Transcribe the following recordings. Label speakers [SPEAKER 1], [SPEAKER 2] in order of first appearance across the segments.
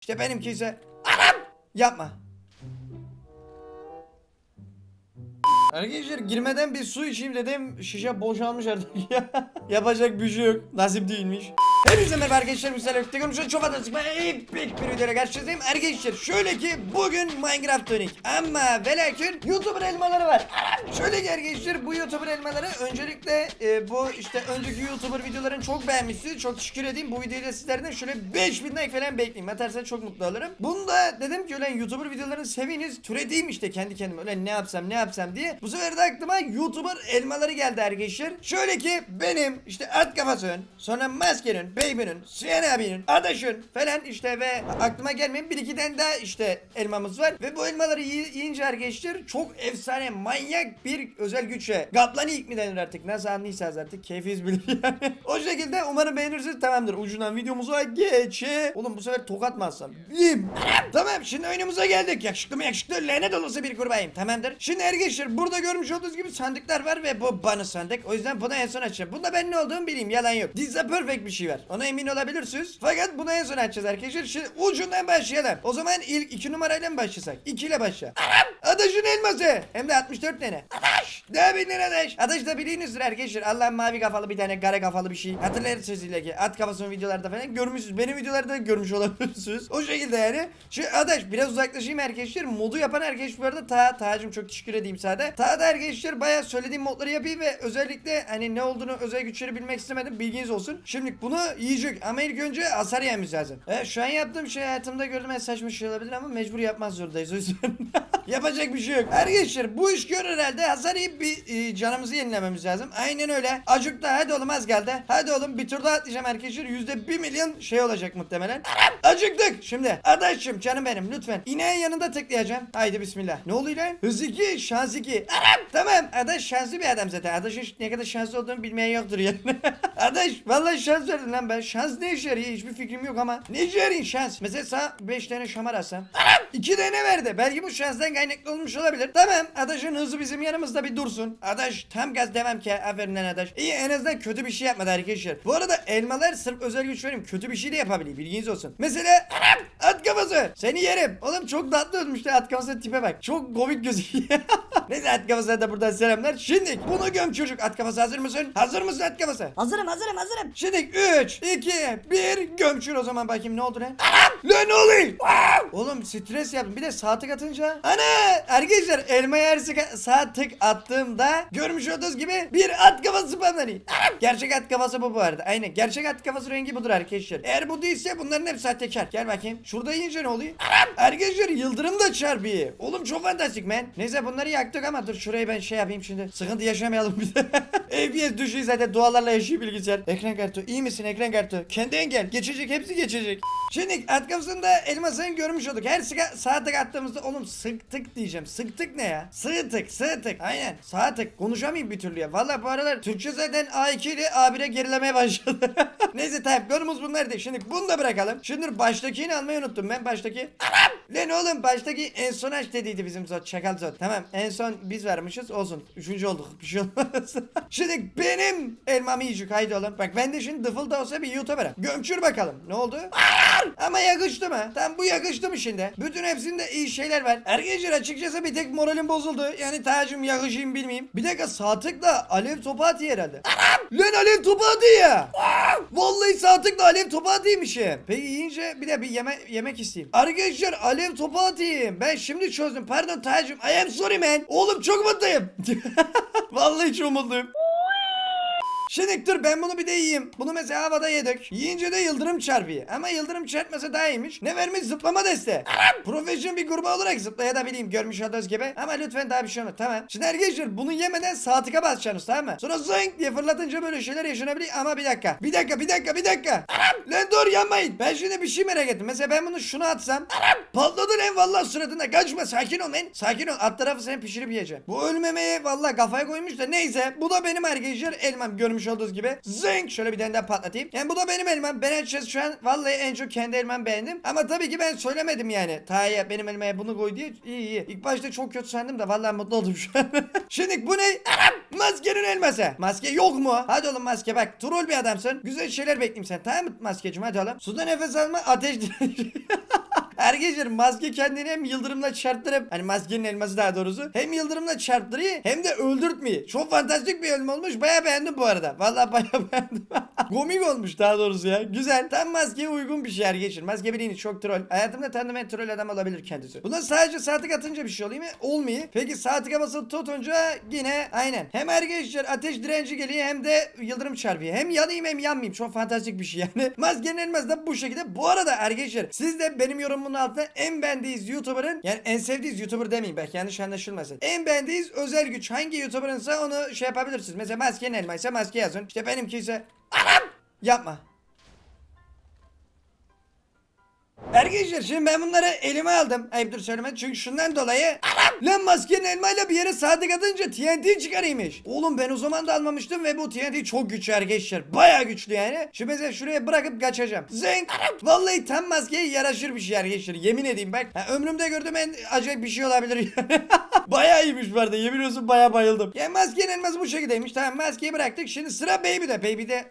[SPEAKER 1] İşte benimki ise anam yapma. Arkadaşlar girmeden bir su içeyim dedim. Şişe boşalmış artık ya. Yapacak bir şey yok. Nasip değilmiş. Hepinize merhaba arkadaşlar. Misal öpte görmüşler. Çok fantastik. Ben epik bir videoyla karşınızdayım. Arkadaşlar şöyle ki bugün Minecraft dönük. Ama ve lakin YouTuber elmaları var. Şöyle ki arkadaşlar bu YouTuber elmaları öncelikle e, bu işte önceki YouTuber videoların çok beğenmişsiniz. Çok teşekkür edeyim. Bu videoyu da sizlerden şöyle 5000 like falan bekleyeyim. Atarsanız çok mutlu olurum. Bunu da dedim ki ulan YouTuber videolarını seviniz. Türediğim işte kendi kendime. Ulan ne yapsam ne yapsam diye. Bu sefer de aklıma YouTuber elmaları geldi arkadaşlar. Şöyle ki benim işte at kafasının sonra maskenin, baby'nin, Siyan abinin, adaşın falan işte ve aklıma gelmeyen bir iki tane daha işte elmamız var. Ve bu elmaları yi- yiyince arkadaşlar çok efsane manyak bir özel güçle. Gaplani ilk mi denir artık nasıl anlıysanız artık keyfiz bilir yani. o şekilde umarım beğenirsiniz tamamdır. Ucundan videomuza geçe. Oğlum bu sefer tokat mı alsam? Tamam şimdi oyunumuza geldik. Yakışıklı mı yakışıklı lanet olası bir kurbağayım tamamdır. Şimdi arkadaşlar burada görmüş olduğunuz gibi sandıklar var ve bu bana sandık. O yüzden bunu en son açacağım. Bunda ben ne olduğumu bileyim yalan yok. Dizde perfect bir şey var. Ona emin olabilirsiniz. Fakat bunu en son açacağız arkadaşlar. Şimdi ucundan başlayalım. O zaman ilk iki numarayla mı başlasak? İki ile başla. Adaşın elması. Hem de 64 tane. Adaş. Ne bilin adaş. Adaş da biliyorsunuzdur arkadaşlar. Allah'ın mavi kafalı bir tane kare kafalı bir şey. Hatırlarsınız illa ki. At kafasının videolarda falan görmüşsünüz. Benim videolarda da görmüş olabilirsiniz. O şekilde yani. Şu adaş biraz uzaklaşayım arkadaşlar. Modu yapan arkadaş bu arada ta Tacım çok teşekkür edeyim sana. Ta da arkadaşlar bayağı söylediğim modları yapayım ve özellikle hani ne olduğunu özel güçleri bilmek istemedim. Bilginiz olsun. Şimdi bunu yiyecek ama ilk önce hasar yememiz lazım. Evet şu an yaptığım şey hayatımda gördüğüm en saçma şey olabilir ama mecbur yapmak zorundayız o yüzden. Yapacak bir şey yok. Arkadaşlar bu iş gör herhalde hasar yiyip bir e, canımızı yenilememiz lazım. Aynen öyle. Acık da hadi oğlum az geldi. Hadi oğlum bir tur daha atlayacağım arkadaşlar. Yüzde bir milyon şey olacak muhtemelen. Acıktık. Şimdi adaşım canım benim lütfen. İneğin yanında tıklayacağım. Haydi bismillah. Ne oluyor lan? Hız 2 şans 2. Anam tamam. Adaş şanslı bir adam zaten. Adaşın ne kadar şanslı olduğunu bilmeyen yoktur yani. Adaş vallahi şans verdin lan ben. Şans ne işe yarıyor? Hiçbir fikrim yok ama. Ne yarıyor şans? Mesela sana 5 tane şamar alsam. Anam 2 tane verdi. Belki bu şanstan kaynaklı olmuş olabilir. Tamam. Adaşın hızı bizim yanımızda bir dursun. Adaş tam gaz devam ki. Aferin lan Adaş. İyi en azından kötü bir şey yapmadı arkadaşlar. Bu arada elmalar sırf özel güç vereyim. Kötü bir şey de yapabiliyor. Bilginiz olsun. Mesela anam at kafası. Seni yerim. Oğlum çok tatlı ölmüştü. At kafası tipe bak. Çok komik gözüküyor. Neyse at kafasına da buradan selamlar. Şimdi bunu göm çocuk. At kafası hazır mısın? Hazır mısın at kafası?
[SPEAKER 2] Hazırım hazırım hazırım.
[SPEAKER 1] Şimdi 3, 2, 1 gömçür o zaman bakayım ne oldu lan? Anam! Lan ne oluyor? Oğlum stres yaptım. Bir de sağ tık atınca. Ana! Arkadaşlar elmaya her sağ tık attığımda görmüş olduğunuz gibi bir at kafası spamlanıyor. Gerçek at kafası bu bu arada. Aynen. Gerçek at kafası rengi budur arkadaşlar. Eğer bu değilse bunların hepsi sahtekar. Gel bakayım. Şurada yiyince ne oluyor? Arkadaşlar yıldırım da çarpıyor. Oğlum çok fantastik man. Neyse bunları yaktık ama dur şurayı ben şey yapayım şimdi. Sıkıntı yaşamayalım bir de. FPS düşüyor zaten dualarla yaşıyor bilgisayar. Ekran kartı iyi misin ekran kartı? Kendi engel. Geçecek hepsi geçecek. Şimdi at kafasında elmasını görmüş olduk. Her sıka sağ tık attığımızda oğlum sıktık diyeceğim. Sıktık ne ya? Sığ tık sığ tık. Aynen sağ tık. Konuşamayayım bir türlü ya. Valla bu aralar Türkçe zaten A2 ile A1'e gerilemeye başladı. Neyse tamam konumuz bunlar değil. Şimdi bunu da bırakalım. Şimdi baştakini almayı unuttum ben baştaki. Anam! Lan oğlum baştaki en son aç dediydi bizim zot. Çakal zot. Tamam en son biz varmışız olsun. Üçüncü olduk. Bir şey olmaz. şimdi benim elmamı yiyecek. Haydi oğlum. Bak ben de şimdi dıfıl da olsa bir YouTuber'a. Gömçür bakalım. Ne oldu? Hayır! Ama yakıştı mı? Tamam bu yakıştı mı şimdi? Bütün hepsinde iyi şeyler var. Arkadaşlar açıkçası bir tek moralim bozuldu. Yani tacım yakışayım bilmeyeyim. Bir dakika sağ tıkla alev topu herhalde. Anam! Lan alev topu atıyor. Aa! Vallahi sağ tıkla alev topu atıyormuşum. Peki yiyince bir de bir yeme yemek isteyeyim. Arkadaşlar alev topu. Ben şimdi çözdüm. Pardon tacım. I am sorry man. Oğlum çok mutluyum. Vallahi çok mutluyum. Şimdi dur ben bunu bir de yiyeyim. Bunu mesela havada yedik. Yiyince de yıldırım çarpıyor. Ama yıldırım çarpmasa daha iyiymiş. Ne vermiş zıplama. Anam! Profesyonel bir gruba olarak zıplayabilirim görmüş olduğunuz gibi. Ama lütfen daha bir şey olmaz. Tamam. Şimdi arkadaşlar bunu yemeden sağ tıka basacaksınız tamam mı? Sonra zınk diye fırlatınca böyle şeyler yaşanabilir. Ama bir dakika. Bir dakika bir dakika bir dakika. Lan dur yanmayın. Ben şimdi bir şey merak ettim. Mesela ben bunu şunu atsam. Patladı lan vallahi suratında. Kaçma sakin ol lan. Sakin ol. Alt tarafı sen pişirip yiyeceksin. Bu ölmemeye vallahi kafaya koymuş da neyse. Bu da benim arkadaşlar elmam görmüş olduğunuz gibi. Zınk şöyle bir tane daha patlatayım. Yani bu da benim elmam. Ben açıkçası şu an vallahi en çok kendi elmam beğendim. Ama tabii ki ben söylemedim yani. Taha'ya benim elmaya bunu koy diye. İyi iyi. İlk başta çok kötü sandım da vallahi mutlu oldum şu an. Şimdi bu ne? Anam! Maskenin elması. Maske yok mu? Hadi oğlum maske bak. Troll bir adamsın. Güzel şeyler bekleyeyim sen. Tamam mı maskeciğim hadi oğlum. Suda nefes alma ateş Arkadaşlar maske kendini hem yıldırımla çarptırıp hani maskenin elması daha doğrusu hem yıldırımla çarptırıyor hem de öldürtmeyi. Çok fantastik bir ölüm olmuş. Baya beğendim bu arada. Vallahi baya beğendim. Komik olmuş daha doğrusu ya. Güzel. Tam maskeye uygun bir şey arkadaşlar. Maske bildiğiniz çok troll. Hayatımda tanıdığım en troll adam olabilir kendisi. Buna sadece saatlik atınca bir şey oluyor mu? Olmuyor. Peki saatlik basılı tutunca yine aynen. Hem arkadaşlar ateş direnci geliyor hem de yıldırım çarpıyor. Hem yanayım hem yanmayayım. Çok fantastik bir şey yani. Maskenin elması da bu şekilde. Bu arada arkadaşlar siz de benim yorumumun altına en beğendiğiniz YouTuber'ın yani en sevdiğiniz YouTuber demeyeyim belki yanlış anlaşılmasın. En beğendiğiniz özel güç hangi YouTuber'ınsa onu şey yapabilirsiniz. Mesela maskenin elmaysa maske yazın. İşte benimki ise Anam! Yapma. Arkadaşlar şimdi ben bunları elime aldım. Ayıptır söylemek çünkü şundan dolayı Anam! Lan maskenin elmayla bir yere sadık atınca TNT çıkarıymış. Oğlum ben o zaman da almamıştım ve bu TNT çok güçlü arkadaşlar. Baya güçlü yani. Şimdi mesela şuraya bırakıp kaçacağım. Zenk. Anam! Vallahi tam maskeye yaraşır bir şey arkadaşlar. Yemin edeyim bak. Ha, ömrümde gördüğüm en acayip bir şey olabilir baya iyiymiş bu arada. Yemin olsun baya bayıldım. Yani maskenin elması bu şekildeymiş. Tamam maskeyi bıraktık. Şimdi sıra Baby'de. Baby'de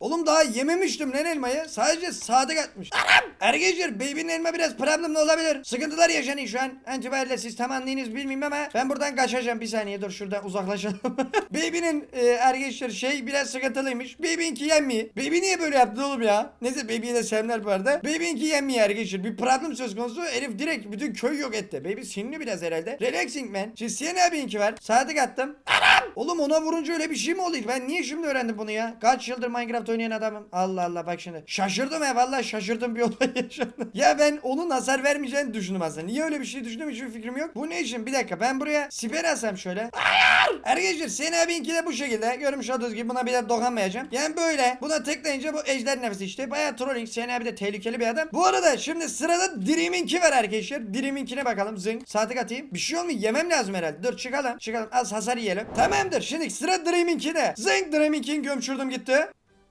[SPEAKER 1] Oğlum daha yememiştim lan elmayı. Sadece sadık atmış. Anam! Arkadaşlar baby'nin elma biraz problemli olabilir. Sıkıntılar yaşanıyor şu an. Antibariyle siz tam anlayınız bilmiyorum ama ben buradan kaçacağım. Bir saniye dur şuradan uzaklaşalım. baby'nin e, arkadaşlar şey biraz sıkıntılıymış. Baby'inki yenmiyor. Baby niye böyle yaptı oğlum ya? Neyse baby'ye de sevimler bu arada. Baby'inki yenmiyor arkadaşlar. Bir problem söz konusu. Herif direkt bütün köy yok etti. Baby sinirli biraz herhalde. Relaxing man. Şimdi Siyan abi'inki var. Sadık attım. Anam! Oğlum ona vurunca öyle bir şey mi oluyor? Ben niye şimdi öğrendim bunu ya? Kaç yıldır Minecraft oynayan adamım. Allah Allah bak şimdi. Şaşırdım ya vallahi şaşırdım bir olay yaşandı. ya ben onun hasar vermeyeceğini düşündüm aslında. Niye öyle bir şey düşündüm hiçbir fikrim yok. Bu ne için? Bir dakika ben buraya siper alsam şöyle. Hayır! Arkadaşlar Siyan abinki de bu şekilde. Görmüş olduğunuz gibi buna bir de dokunmayacağım. Yani böyle. Buna tıklayınca bu ejder nefesi işte. Bayağı trolling. Siyan abi de tehlikeli bir adam. Bu arada şimdi sırada Dream'inki var arkadaşlar. Dream'inkine bakalım. Zınk. Saatlik atayım. Bir şey olmuyor. Yemem lazım herhalde. Dur çıkalım. Çıkalım. Az hasar yiyelim. Tamamdır. Şimdi sıra Dream'inkine. Zınk Dream'inkini gömçürdüm gitti.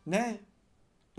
[SPEAKER 1] Ne?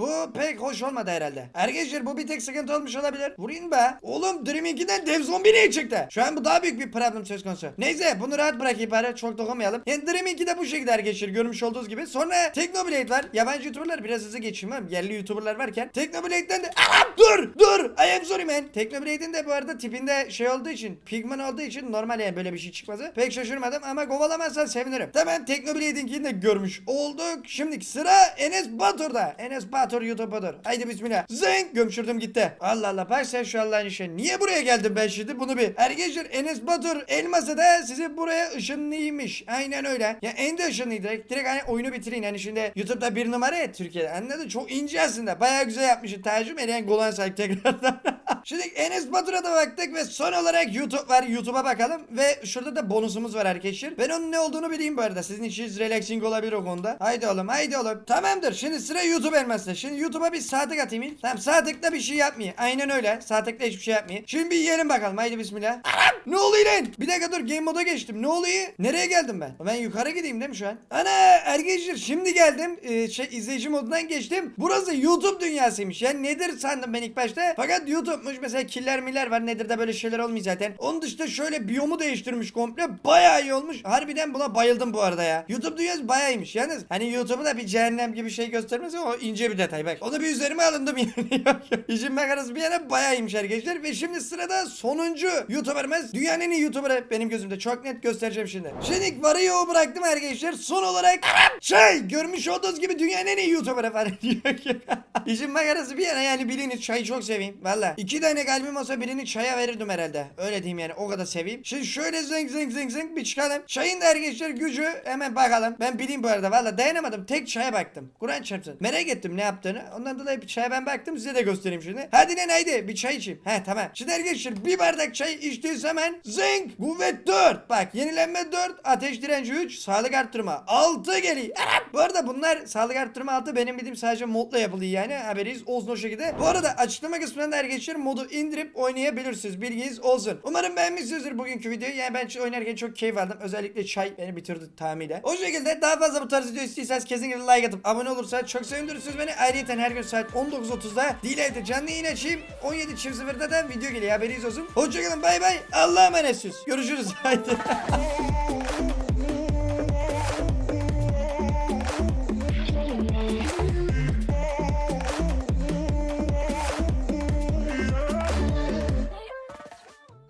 [SPEAKER 1] Bu pek hoş olmadı herhalde. Arkadaşlar bu bir tek sıkıntı olmuş olabilir. Vurayım be. Oğlum Dream'inkiden dev zombi niye çıktı? Şu an bu daha büyük bir problem söz konusu. Neyse bunu rahat bırakayım bari. Çok dokunmayalım. Yani Dream'inki de bu şekilde arkadaşlar görmüş olduğunuz gibi. Sonra Technoblade var. Yabancı YouTuber'lar biraz hızlı geçeyim ama yerli YouTuber'lar varken. Technoblade'den de Anam! dur dur I am sorry man. Technoblade'in de bu arada tipinde şey olduğu için pigman olduğu için normal yani böyle bir şey çıkması. Pek şaşırmadım ama kovalamazsan sevinirim. Tamam Technoblade'inkini de görmüş olduk. Şimdi sıra Enes Batur'da. Enes Batur YouTuber'dır. Haydi bismillah. Zeng gömçürdüm gitti. Allah Allah bak sen şu Allah'ın işe. Niye buraya geldim ben şimdi bunu bir. Arkadaşlar Enes Batur elması da sizi buraya ışınlıymış. Aynen öyle. Ya en de ışınlıydı. Direkt, direkt hani oyunu bitirin. Yani şimdi YouTube'da bir numara ya Türkiye'de. Anladın? Çok ince aslında. Bayağı güzel yapmışsın. Tercüme eden Golan Sayık tekrardan. şimdi Enes Batur'a da baktık ve son olarak YouTube var. YouTube'a bakalım. Ve şurada da bonusumuz var arkadaşlar. Ben onun ne olduğunu bileyim bu arada. Sizin işiniz relaxing olabilir o konuda. Haydi oğlum haydi oğlum. Tamamdır. Şimdi sıra YouTube elmasında. Şimdi YouTube'a bir saatlik atayım. ilk. Tamam saatlikte bir şey yapmıyor. Aynen öyle. Saatlikte hiçbir şey yapmıyor. Şimdi bir yiyelim bakalım. Haydi bismillah. Anam! Ne oluyor lan? Bir dakika dur game moda geçtim. Ne oluyor? Nereye geldim ben? Ben yukarı gideyim değil mi şu an? Ana arkadaşlar şimdi geldim. Ee, şey izleyici modundan geçtim. Burası YouTube dünyasıymış. Yani nedir sandım ben ilk başta. Fakat YouTube'muş mesela killer miller var. Nedir de böyle şeyler olmuyor zaten. Onun dışında şöyle biyomu değiştirmiş komple. Bayağı iyi olmuş. Harbiden buna bayıldım bu arada ya. YouTube dünyası bayağı iyiymiş. Yalnız hani YouTube'u da bir cehennem gibi şey göstermez ama o ince bir detay bak. Onu bir üzerime alındım yani. İşin makarası bir yana bayağı iyiymiş arkadaşlar. Ve şimdi sırada sonuncu YouTuber'ımız. Dünyanın en iyi YouTuber'ı benim gözümde. Çok net göstereceğim şimdi. Şimdi varıyor bıraktım arkadaşlar. Son olarak şey görmüş olduğunuz gibi dünyanın en iyi YouTuber'ı falan. Yok yok. İşin makarası bir yana yani biliniz çayı çok seveyim. Valla. iki tane kalbim olsa birini çaya verirdim herhalde. Öyle diyeyim yani o kadar seveyim. Şimdi şöyle zeng zeng zeng zeng bir çıkalım. Çayın da arkadaşlar gücü hemen bakalım. Ben bileyim bu arada valla dayanamadım. Tek çaya baktım. Kur'an çarpsın. Merak ettim ne yaptığını. Ondan dolayı bir çaya ben baktım size de göstereyim şimdi. Hadi lan haydi bir çay içeyim. He tamam. Şimdi arkadaşlar bir bardak çay içtiğiniz hemen zeng kuvvet 4. Bak yenilenme 4 ateş direnci 3 sağlık arttırma 6 geliyor. Bu arada bunlar sağlık arttırma 6 benim bildiğim sadece modla yapılıyor yani haberiniz olsun o şekilde. Bu arada açıklama kısmında da arkadaşlar modu indirip oynayabilirsiniz bilginiz olsun. Umarım beğenmişsinizdir bugünkü videoyu. Yani ben oynarken çok keyif aldım. Özellikle çay beni bitirdi tamamıyla. O şekilde daha fazla bu tarz video istiyorsanız kesinlikle like atıp abone olursa çok sevindirirsiniz beni. Ayrıca her gün saat 19.30'da Dilay'da canlı yayın açayım. 17.00'da da video geliyor haberiniz olsun. Hoşçakalın bay bay. Allah'a emanetsiniz. Görüşürüz. Haydi.